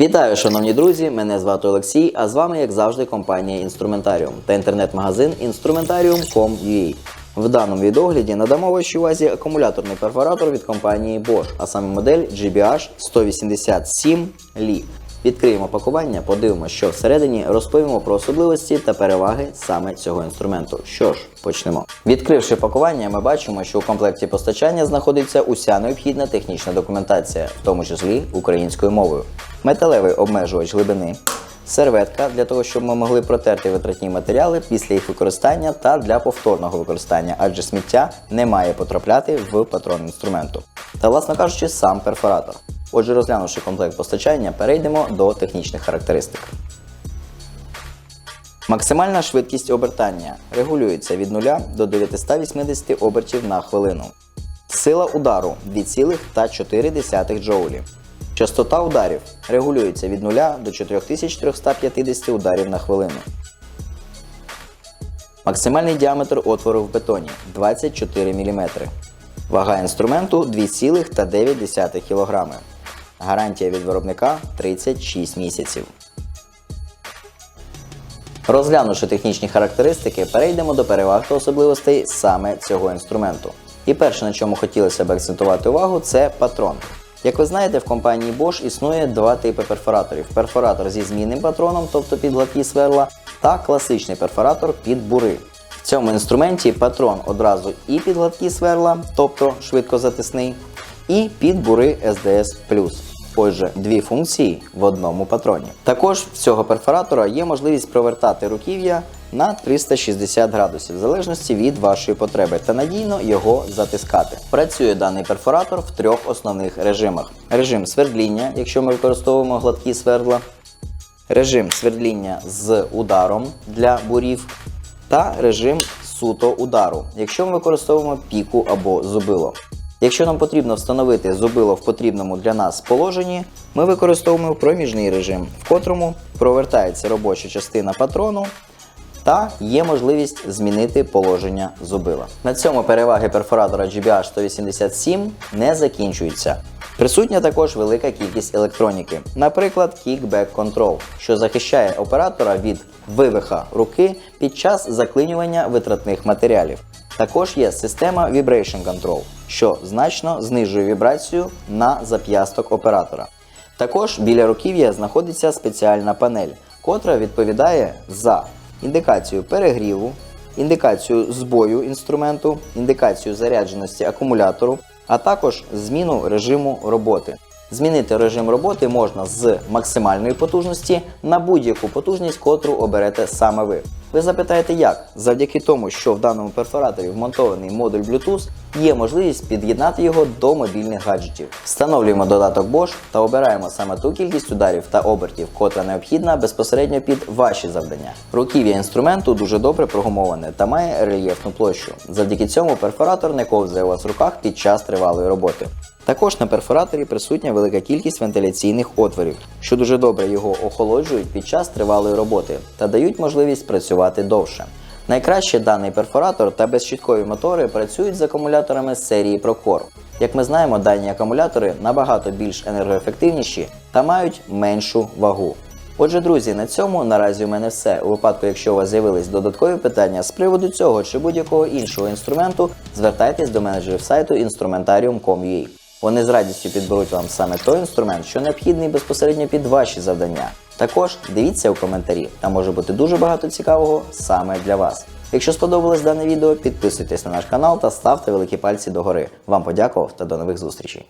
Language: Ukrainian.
Вітаю, шановні друзі! Мене звати Олексій, а з вами, як завжди, компанія Інструментаріум та інтернет-магазин Instrumentarium.com.ua. В даному відогляді надамо вашій увазі акумуляторний перфоратор від компанії Bosch, а саме модель GBH 187 Li. Відкриємо пакування, подивимося, що всередині, розповімо про особливості та переваги саме цього інструменту. Що ж, почнемо. Відкривши пакування, ми бачимо, що у комплекті постачання знаходиться уся необхідна технічна документація, в тому числі українською мовою, металевий обмежувач глибини, серветка для того, щоб ми могли протерти витратні матеріали після їх використання та для повторного використання, адже сміття не має потрапляти в патрон інструменту. Та, власно кажучи, сам перфоратор. Отже, розглянувши комплект постачання, перейдемо до технічних характеристик. Максимальна швидкість обертання регулюється від 0 до 980 обертів на хвилину. Сила удару 2,4 джоулі. Частота ударів регулюється від 0 до 4350 ударів на хвилину. Максимальний діаметр отвору в бетоні 24 мм. Вага інструменту 2,9 кг. Гарантія від виробника 36 місяців. Розглянувши технічні характеристики, перейдемо до переваг та особливостей саме цього інструменту. І перше, на чому хотілося б акцентувати увагу, це патрон. Як ви знаєте, в компанії Bosch існує два типи перфораторів: перфоратор зі змінним патроном, тобто під гладкі сверла, та класичний перфоратор під бури. В цьому інструменті патрон одразу і під гладкі сверла, тобто швидкозатисний, і під бури SDS+. Отже, дві функції в одному патроні. Також в цього перфоратора є можливість провертати руків'я на 360 градусів, в залежності від вашої потреби, та надійно його затискати. Працює даний перфоратор в трьох основних режимах: режим свердління, якщо ми використовуємо гладкі свердла, режим свердління з ударом для бурів, та режим суто удару, якщо ми використовуємо піку або зубило. Якщо нам потрібно встановити зубило в потрібному для нас положенні, ми використовуємо проміжний режим, в котрому провертається робоча частина патрону та є можливість змінити положення зубила. На цьому переваги перфоратора GBH 187 не закінчуються. Присутня також велика кількість електроніки, наприклад, Kickback Control, що захищає оператора від вивиха руки під час заклинювання витратних матеріалів. Також є система Vibration Control, що значно знижує вібрацію на зап'ясток оператора. Також біля руків'я знаходиться спеціальна панель, котра відповідає за індикацію перегріву, індикацію збою інструменту, індикацію зарядженості акумулятору, а також зміну режиму роботи. Змінити режим роботи можна з максимальної потужності на будь-яку потужність, котру оберете саме ви. Ви запитаєте, як? Завдяки тому, що в даному перфораторі вмонтований модуль Bluetooth, є можливість під'єднати його до мобільних гаджетів. Встановлюємо додаток Bosch та обираємо саме ту кількість ударів та обертів, котра необхідна безпосередньо під ваші завдання. Руків'я інструменту дуже добре прогумоване та має рельєфну площу. Завдяки цьому перфоратор не ковзає у вас в руках під час тривалої роботи. Також на перфораторі присутня велика кількість вентиляційних отворів, що дуже добре його охолоджують під час тривалої роботи та дають можливість працювати довше. Найкраще даний перфоратор та безщіткові мотори працюють з акумуляторами з серії Procore. Як ми знаємо, дані акумулятори набагато більш енергоефективніші та мають меншу вагу. Отже, друзі, на цьому наразі у мене все. У випадку, якщо у вас з'явились додаткові питання з приводу цього чи будь-якого іншого інструменту, звертайтесь до менеджерів сайту instrumentarium.com.ua. Вони з радістю підберуть вам саме той інструмент, що необхідний безпосередньо під ваші завдання. Також дивіться у коментарі, там може бути дуже багато цікавого саме для вас. Якщо сподобалось дане відео, підписуйтесь на наш канал та ставте великі пальці догори. Вам подякував та до нових зустрічей.